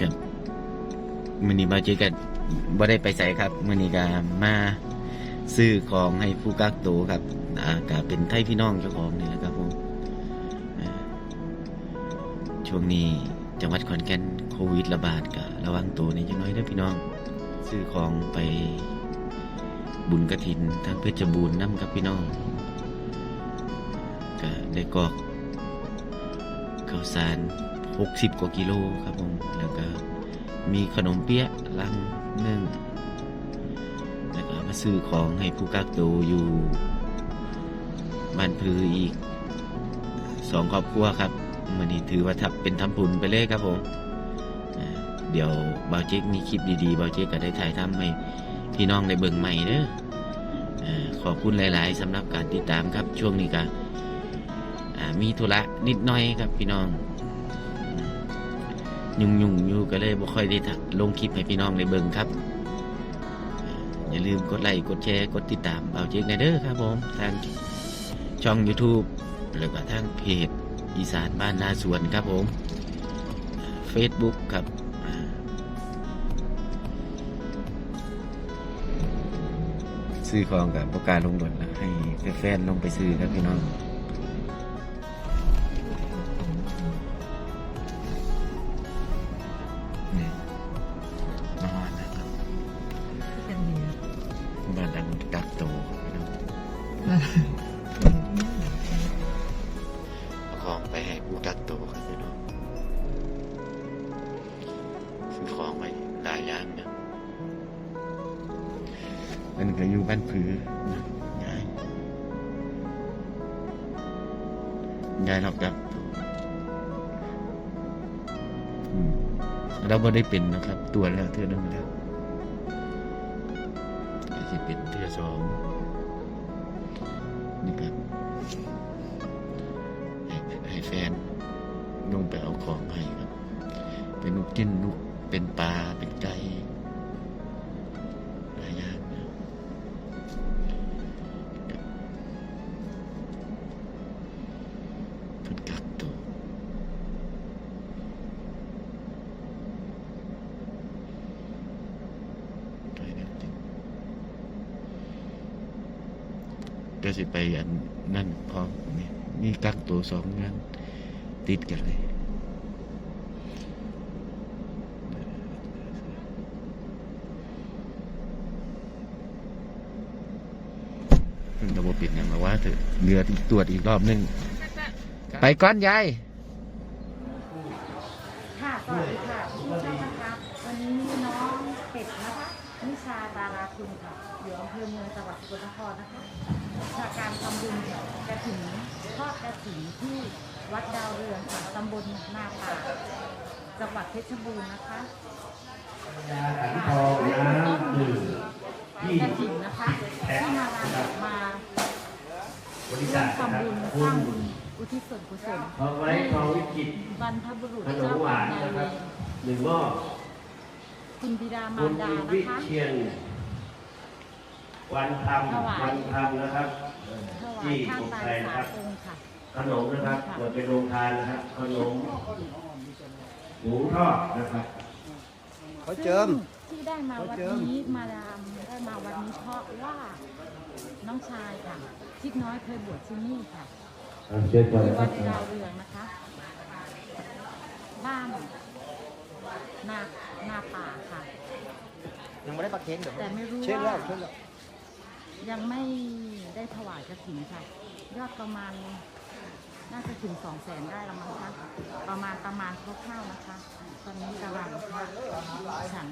กับมือนี้มาเจอกันบ่ได้ไปใส่ครับมือนี้ก็มาซื้อของให้ผู้กักตัวครับอ่าก็เป็นไทยพี่น้องเจ้าของนี่แหละครับผมช่วงนี้จังหวัดขอนแก่นโควิดระบาดก็ระวังตัวนี่จังน้อยเด้อพี่น้อง ซื้อของไปบุญกระถินทางเพชรบูรณ์น้ำครับพี่น้องก็ได้กอกข้าวสาร 60 กว่ากิโลครับผม แล้วก็มีขนมเปี๊ยะลังหนึ่งแล้วก็มาซื้อของให้ผู้กักตัวอยู่บ้านพืออีกสองครอบครัวครับมันนี้ถือว่าทับเป็นทำบุญไปเลยครับผมเดี๋ยวเบาเจ๊กมีคลิปดีๆเบาเจ๊กก็ได้ถ่ายทำให้พี่น้องได้เบิ่งใหม่เด้อขอบคุณหลายๆสำหรับการติดตามครับช่วงนี้ก็มีธุระนิดหน่อยครับพี่น้อง ยุ่งยุ่งๆอยู่ก็เลยบ่ค่อยได้ลงคลิปให้พี่น้องได้เบิ่งครับ อย่าลืมกดไลค์กดแชร์กดติดตามเบาเจ๊กในเด้อครับผมทางช่อง YouTube แล้วก็ทางเพจอีสานบ้านนาสวนครับผมเฟซบุ๊กครับซื้อของกับประกาศลงบนแล้วให้แฟนๆลงไปซื้อครับพี่น้อง กักโตพี่น้องเอาของไปให้ผู้กักโตครับพี่น้องซื้อของไปหลายอย่างนะมันก็อยู่บ้านผือนะยายยายเรากักตอืมเราไม่ได้เป็นนะครับ ตัวแล้วเทื่อนึงแล้ว อาจะเป็นเทื่อสองนี่ครับให้แฟนลงไปเอาของให้ครับ เป็นลูกจิ้นลูกเป็นปลา เดี๋ยวสิไปอันนั่นพร้อมนี่มีกักตัวสองงานติดกันเลยระบบปิดอย่างมาว่าเถอะเรือตรวจอีกรอบหนึง ไปก้อนยายค่ะสวัสดีค่ะทุกท่านนะคะวันนี้น้องเป็ดนะคะนิชาดาราคุณค่ะ อยู่อำเภอเมืองจังหวัดสกลนครนะคะจากการทำบุญกระถิ่นทอดกระถิ่นที่วัดดาวเรืองค่ะตำบลนาป่าจังหวัดเพชรบูรณ์นะคะยาขันทองน้ำดื่มที่กระถิ่นนะคะที่มารำออกมาบริร่วษัมทนะคทำรับบุญสคุร้างณบุญอุทิศส่วนกุศลทองไว้ทองวิจิตรบรรพบุรุษขนเจ้ามหวานนายนะเวครับรหนึ่งหม้อคุณบิดามาคุรณดาวินะคะเชียน วันธรรมถวายวันธรรมนะครับถวายที่ข้างของตาไทยยนะสาครับองค์ค่ะขนมนะครับเปิดเป็นโรงทานนะครับ ขนมหมูทอดนะครับเขาเจิมซึ่งที่ได้มาวันนี้มาดามได้มาวันนี้เพราะว่าน้องชายค่ะชิดน้อยเคยบวชที่นี่ค่ะเอาเชิญก่อนที่นะควัรัดบดาวเรืองนะคะบ้านนานาป่าค่ะยังไม่ได้ปักเค้กเดี๋ยวแต่ไม่รู้เช็ดแล้ว่าวเช็ดแล้ว ยังไม่ได้ถวายกระถิ่นค่ะ ยอดประมาณน่าจะถึงสองแสนได้ละมั้งคะประมาณประมาณคร่าวๆนะคะ ตอนนี้กำลังค่ะฉัน